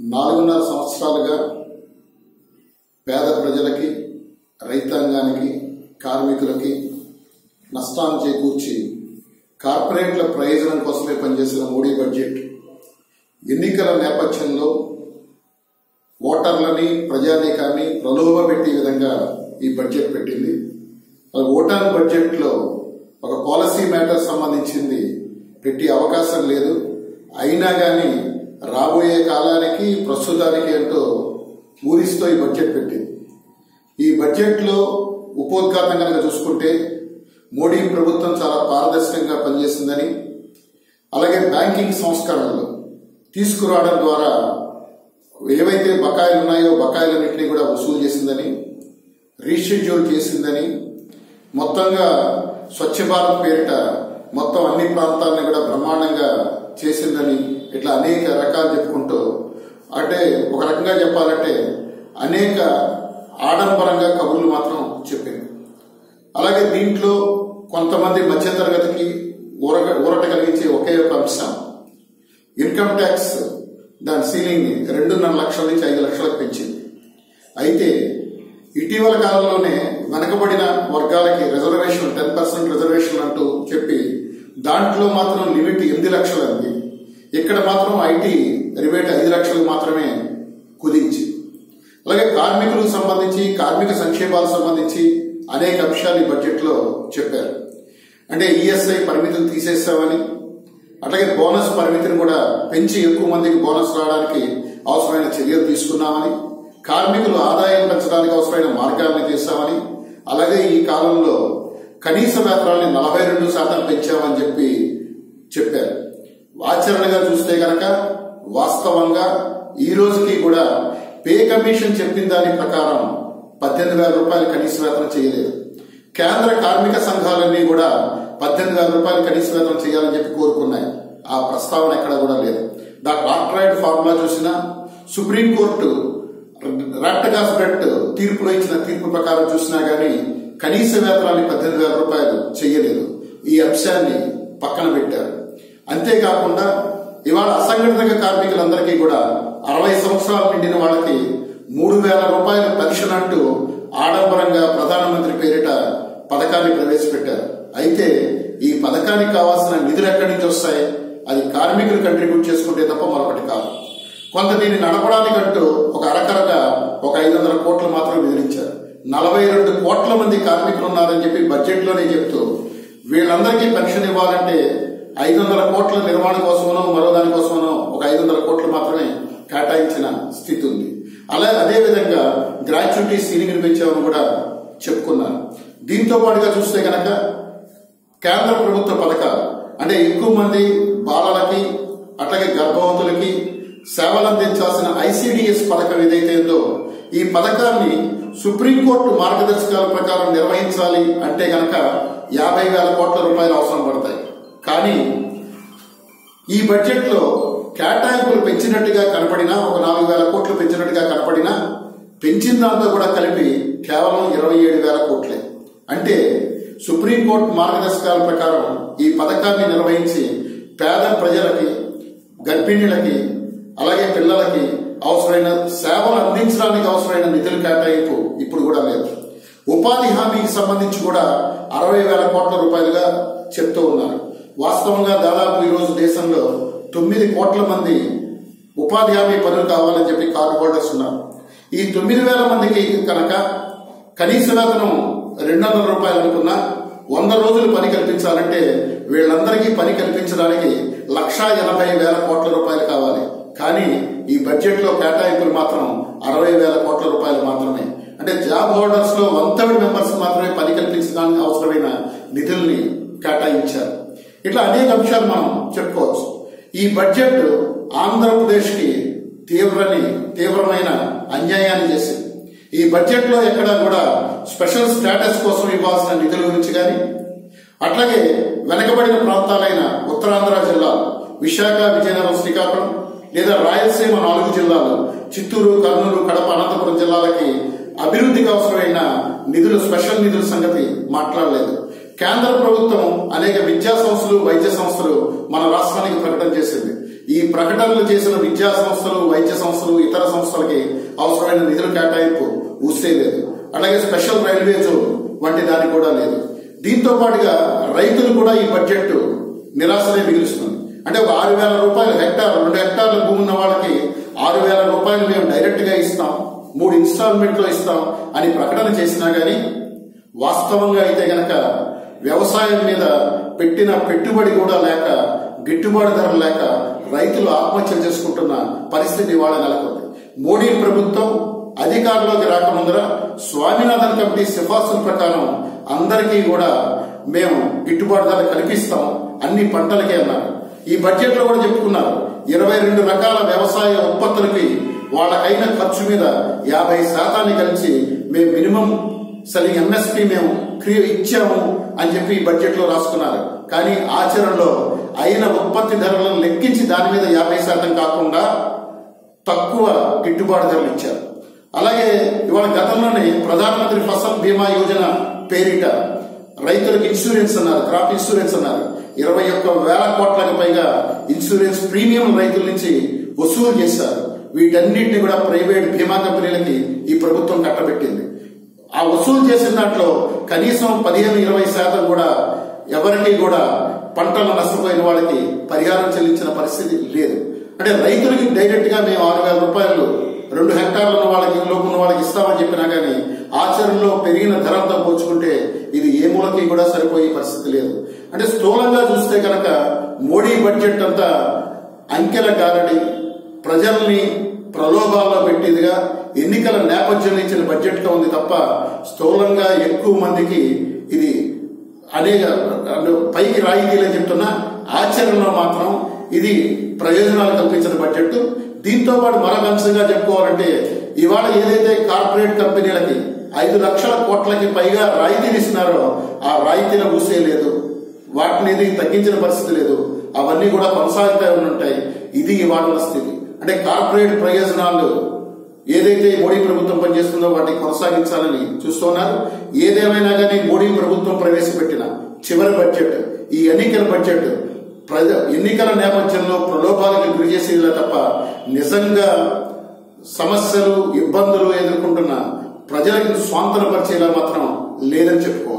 నాలుగున్నర సంవత్సరాలుగా పేద ప్రజలకి రైతాంగానికి కార్మికులకి నష్టాన్ని చేకూర్చి కార్పొరేట్ల ప్రయోజనం కోసమే పనిచేసిన మోడీ బడ్జెట్. ఎన్నికల నేపథ్యంలో ఓటర్లని ప్రజానీకాన్ని ప్రలోభపెట్టే విధంగా ఈ బడ్జెట్ పెట్టింది. మరి ఓటాన్ బడ్జెట్లో ఒక పాలసీ మ్యాటర్ సంబంధించింది పెట్టే అవకాశం లేదు. అయినా కానీ రాబోయే కాలానికి ప్రస్తుతానికి ఎంతో ఊరిస్తూ ఈ బడ్జెట్ పెట్టింది. ఈ బడ్జెట్లో ఉపోద్ఘాతం కనుక చూసుకుంటే మోడీ ప్రభుత్వం చాలా పారదర్శకంగా పనిచేసిందని అలాగే బ్యాంకింగ్ సంస్కరణలు తీసుకురావడం ద్వారా ఏవైతే బకాయిలు ఉన్నాయో బకాయిలన్నింటినీ కూడా వసూలు చేసిందని రీషెడ్యూల్ చేసిందని మొత్తంగా స్వచ్ఛ భారత్ పేరిట మొత్తం అన్ని ప్రాంతాలను కూడా బ్రహ్మాండంగా చేసిందని ఇట్లా అనేక రకాలు చెప్పుకుంటూ అంటే ఒక రకంగా చెప్పాలంటే అనేక ఆడంబరంగా కబుర్లు మాత్రం చెప్పింది అలాగే దీంట్లో కొంతమంది మధ్యతరగతికి ఊర ఊరట కలిగించే ఒకే ఒక అంశం ఇన్కమ్ ట్యాక్స్ దాని సీలింగ్ రెండున్నర లక్షల నుంచి ఐదు లక్షలకు పెంచింది. అయితే ఇటీవల కాలంలోనే వెనకబడిన వర్గాలకి రిజర్వేషన్ టెన్ పర్సెంట్ రిజర్వేషన్ అంటూ చెప్పి దాంట్లో మాత్రం లిమిట్ ఎనిమిది లక్షలు అంది. ఇక్కడ మాత్రం ఐటీ రిబేట్ ఐదు లక్షలు మాత్రమే కుదించి. అలాగే కార్మికులకు సంబంధించి కార్మిక సంక్షేమాలకు సంబంధించి అనేక అంశాలు ఈ బడ్జెట్లో చెప్పారు. అంటే ఈఎస్ఐ పరిమితులు తీసేసామని అట్లాగే బోనస్ పరిమితిని కూడా పెంచి ఎక్కువ మందికి బోనస్ రావడానికి అవసరమైన చర్యలు తీసుకున్నామని కార్మికులు ఆదాయం పెంచడానికి అవసరమైన మార్గాలను తీసామని అలాగే ఈ కాలంలో కనీస వేతనాన్ని నలభై రెండు శాతం పెంచామని చెప్పి చెప్పారు. ఆచరణగా చూస్తే గనక వాస్తవంగా ఈ రోజుకి కూడా పే కమిషన్ చెప్పిన దాని ప్రకారం పద్దెనిమిది వేల రూపాయలు కనీస వేతనం చేయలేదు. కేంద్ర కార్మిక సంఘాలన్నీ కూడా పద్దెనిమిది వేల రూపాయలు కనీస వేతనం చేయాలని చెప్పి కోరుకున్నాయి. ఆ ప్రస్తావన ఎక్కడ కూడా లేదు. డాక్టర్ ఆక్ట్రాయిడ్ ఫార్ములా చూసినా సుప్రీంకోర్టు రాక్టగాస్ బ్రెట్ తీర్పులో ఇచ్చిన తీర్పు ప్రకారం చూసినా గానీ కనీస వేతనాన్ని పద్దెనిమిది వేల రూపాయలు చేయలేదు. ఈ అంశాన్ని పక్కన పెట్టారు. అంతేకాకుండా ఇవాళ అసంఘటిత కార్మికులందరికీ కూడా అరవై సంవత్సరాలు నిండిన వాళ్ళకి మూడు వేల రూపాయల పెన్షన్ అంటూ ఆడంబరంగా ప్రధానమంత్రి పేరిట పథకాన్ని ప్రవేశపెట్టారు. అయితే ఈ పథకానికి కావాల్సిన నిధులు ఎక్కడి నుంచి వస్తాయి? అది కార్మికులు కంట్రిబ్యూట్ చేసుకుంటే తప్ప మరొకటి కాదు. కొంత దీన్ని నడపడానికంటూ ఒక అరకరగా ఒక ఐదు వందల కోట్లు మాత్రం విధించారు నలభై రెండు కోట్ల మంది కార్మికులు ఉన్నారని చెప్పి బడ్జెట్లోనే చెప్తూ వీళ్ళందరికీ పెన్షన్ ఇవ్వాలంటే ఐదు వందల కోట్ల నిర్మాణం కోసమనో మరో దానికోసమనో ఒక ఐదు వందల కోట్లు మాత్రమే కేటాయించిన స్థితి ఉంది. అలా అదే విధంగా గ్రాట్యుటీ సీలింగ్ పెంచామని కూడా చెప్పుకున్నారు. దీంతో పాటుగా చూస్తే కనుక కేంద్ర ప్రభుత్వ పథకాలు అంటే ఎక్కువ మంది బాలలకి అట్లాగే గర్భవతులకి సేవలు అందించాల్సిన ఐసిడిఎస్ పథకం ఏదైతే ఉందో ఈ పథకాన్ని సుప్రీంకోర్టు మార్గదర్శకాల ప్రకారం నిర్వహించాలి అంటే గనక యాభై వేల కోట్ల రూపాయలు అవసరం పడతాయి. కానీ ఈ బడ్జెట్లో కేటాయింపులు పెంచినట్టుగా కనపడినా ఒక నాలుగు వేల కోట్లు పెంచినట్టుగా కనపడినా పెంచిన దాంతో కూడా కలిపి కేవలం ఇరవై ఏడు వేల కోట్లే. అంటే సుప్రీంకోర్టు మార్గదర్శకాల ప్రకారం ఈ పథకాన్ని నిర్వహించి పేద ప్రజలకి గర్భిణీలకి అలాగే పిల్లలకి అవసరమైన సేవలు అందించడానికి అవసరమైన నిధులు కేటాయింపు ఇప్పుడు కూడా లేదు. ఉపాధి హామీకి సంబంధించి కూడా అరవై వేల కోట్ల రూపాయలుగా చెప్తూ ఉన్నారు. వాస్తవంగా దాదాపు ఈ రోజు దేశంలో తొమ్మిది కోట్ల మంది ఉపాధి హామీ పనులు కావాలని చెప్పి కార్డు హోల్డర్స్ ఉన్నారు. ఈ తొమ్మిది వేల మందికి కనుక కనీస వేతనం రెండు వందల రూపాయలు అనుకున్నా వంద రోజులు పని కల్పించాలంటే వీళ్ళందరికీ పని కల్పించడానికి లక్షా ఎనభై వేల కోట్ల రూపాయలు కావాలి. కానీ ఈ బడ్జెట్లో కేటాయింపులు మాత్రం అరవై వేల కోట్ల రూపాయలు మాత్రమే. అంటే జాబ్ హోల్డర్స్లో వన్ థర్డ్ మెంబర్స్ మాత్రమే పని కల్పించడానికి అవసరమైన నిధులు అని మనం చెప్పుకోవచ్చు. ఈ బడ్జెట్ ఆంధ్రప్రదేశ్కి తీవ్రని తీవ్రమైన అన్యాయాన్ని చేసింది. ఈ బడ్జెట్లో ఎక్కడా కూడా స్పెషల్ స్టేటస్ కోసం ఇవ్వాల్సిన నిధుల గురించి కానీ అట్లాగే వెనకబడిన ప్రాంతాలైన ఉత్తరాంధ్ర జిల్లా విశాఖ విజయనగరం శ్రీకాకుళం లేదా రాయలసీమ నాలుగు జిల్లాలు చిత్తూరు కర్నూలు కడప అనంతపురం జిల్లాలకి అభివృద్ధికి అవసరమైన నిధులు స్పెషల్ నిధుల సంగతి మాట్లాడలేదు. కేంద్ర ప్రభుత్వం అనేక విద్యా సంస్థలు వైద్య సంస్థలు మన రాష్ట్రానికి ప్రకటన చేసింది. ఈ ప్రకటనలు చేసిన విద్యా సంస్థలు వైద్య సంస్థలు ఇతర సంస్థలకి అవసరమైన నిధుల కేటాయింపు ఊసే లేదు. అలాగే స్పెషల్ రైల్వే జోన్ వంటి దానికి కూడా లేదు. దీంతో పాటుగా రైతులు కూడా ఈ బడ్జెట్ నిరాశనే మిగులుస్తుంది అంటే ఒక ఆరు వేల రూపాయలు హెక్టార్ రెండు హెక్టార్ల భూమి ఉన్న వాళ్ళకి ఆరు వేల రూపాయలు మేము డైరెక్ట్గా ఇస్తాం మూడు ఇన్స్టాల్మెంట్లో ఇస్తాం అని ప్రకటన చేసినా గానీ వాస్తవంగా అయితే గనక వ్యవసాయం మీద పెట్టిన పెట్టుబడి కూడా లేక గిట్టుబాటు ధర లేక రైతులు ఆత్మహత్యలు చేసుకుంటున్న పరిస్థితి ఇవాళ నెలకొంది. మోడీ ప్రభుత్వం అధికారంలోకి రాకముందర స్వామినాథన్ కమిటీ సిఫార్సుల ప్రకారం అందరికీ కూడా మేము గిట్టుబాటు ధర కల్పిస్తాం అన్ని పంటలకే అన్నారు. ఈ బడ్జెట్లో కూడా చెప్పుకున్నారు ఇరవై రెండు రకాల వ్యవసాయ ఉత్పత్తులకి వాళ్ళకైన ఖర్చు మీద యాభై శాతాన్ని కలిసి మేము మినిమం సరే ఎంఎస్పి మేము క్రియ ఇచ్చాము అని చెప్పి ఈ బడ్జెట్లో రాసుకున్నారు. కానీ ఆచరణలో అయిన ఉత్పత్తి ధరలను లెక్కించి దాని మీద యాభై శాతం కాకుండా తక్కువ గిట్టుబాటు ధరలు ఇచ్చారు. అలాగే ఇవాళ గతంలోనే ప్రధానమంత్రి ఫసల్ బీమా యోజన పేరిట రైతులకు ఇన్సూరెన్స్ అన్నారు క్రాప్ ఇన్సూరెన్స్ అన్నారు. ఇరవై ఒక్క వేల కోట్లకు పైగా ఇన్సూరెన్స్ ప్రీమియం రైతుల నుంచి వసూలు చేశారు. వీటన్నిటిని కూడా ప్రైవేట్ బీమా కంపెనీలకి ఈ ప్రభుత్వం కట్టబెట్టింది. ఆ వసూలు చేసిన దాంట్లో కనీసం పదిహేను ఇరవై శాతం కూడా ఎవరికి కూడా పంటలు నష్టపోయిన వాళ్ళకి పరిహారం చెల్లించిన పరిస్థితి లేదు. అంటే రైతులకి డైరెక్ట్గా మేము ఆరు వేల రూపాయలు రెండు హెక్టార్లు ఉన్న వాళ్ళకి లోపు ఉన్న వాళ్ళకి ఇస్తామని చెప్పినా కానీ ఆచరణలో పెరిగిన ధరలతో పోల్చుకుంటే ఇది ఏ మూలకి కూడా సరిపోయే పరిస్థితి లేదు. అంటే స్థూలంగా చూస్తే కనుక మోడీ బడ్జెట్ అంతా అంకెల గారడి ప్రజల్ని ప్రలోభాల్లో పెట్టేదిగా ఎన్నికల నేపథ్యంలో ఇచ్చిన బడ్జెట్లో ఉంది తప్ప స్థూలంగా ఎక్కువ మందికి ఇది అనేక పైకి రాయితీలే చెప్తున్నా ఆచరణలో మాత్రం ఇది ప్రయోజనాలు కల్పించిన బడ్జెట్ దీంతో పాటు మరొక అంశంగా చెప్పుకోవాలంటే ఇవాళ ఏదైతే కార్పొరేట్ కంపెనీలకి ఐదు లక్షల కోట్లకి పైగా రాయితీలు ఇస్తున్నారో ఆ రాయితీల ఊసే లేదు. వాటిని ఏది తగ్గించిన పరిస్థితి లేదు. అవన్నీ కూడా కొనసాగుతూ ఉంటాయి. ఇది ఇవాళ స్థితి. అంటే కార్పొరేట్ ప్రయోజనాలు ఏదైతే మోడీ ప్రభుత్వం పనిచేస్తుందో వాటిని కొనసాగించాలని చూస్తున్నారు. ఏదేమైనా కానీ మోడీ ప్రభుత్వం ప్రవేశపెట్టిన చివరి బడ్జెట్ ఈ ఎన్నికల బడ్జెట్ ప్రజ ఎన్నికల నేపథ్యంలో ప్రలోభాలకు గురి చేసేదిలా తప్ప నిజంగా సమస్యలు ఇబ్బందులు ఎదుర్కొంటున్న ప్రజలకు స్వాంతనపరిచేలా మాత్రం లేదని చెప్పుకోవాలి.